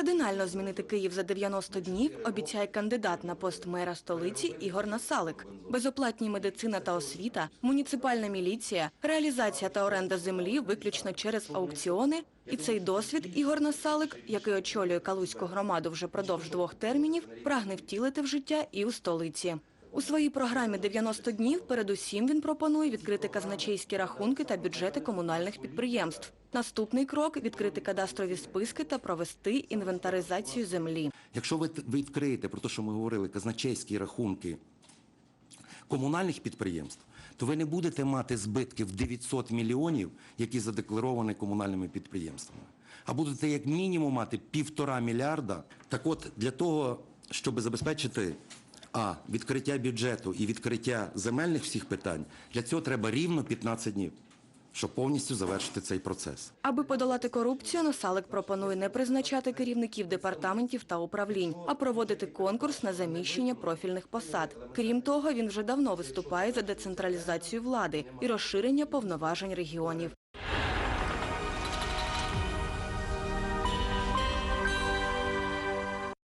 Кардинально змінити Київ за 90 днів обіцяє кандидат на пост мера столиці Ігор Насалик. Безоплатні медицина та освіта, муніципальна міліція, реалізація та оренда землі виключно через аукціони. І цей досвід Ігор Насалик, який очолює Калузьку громаду вже продовж двох термінів, прагне втілити в життя і у столиці. У своїй програмі «90 днів передусім він пропонує відкрити казначейські рахунки та бюджети комунальних підприємств. Наступний крок відкрити кадастрові списки та провести інвентаризацію землі. Якщо ви відкриєте про те, що ми говорили, казначейські рахунки комунальних підприємств, то ви не будете мати збитків в 900 мільйонів, які задекларовані комунальними підприємствами, а будете як мінімум мати півтора мільярда. Так от для того, щоб забезпечити а відкриття бюджету і відкриття земельних всіх питань, для цього треба рівно 15 днів, щоб повністю завершити цей процес. Аби подолати корупцію, Насалик пропонує не призначати керівників департаментів та управлінь, а проводити конкурс на заміщення профільних посад. Крім того, він вже давно виступає за децентралізацію влади і розширення повноважень регіонів.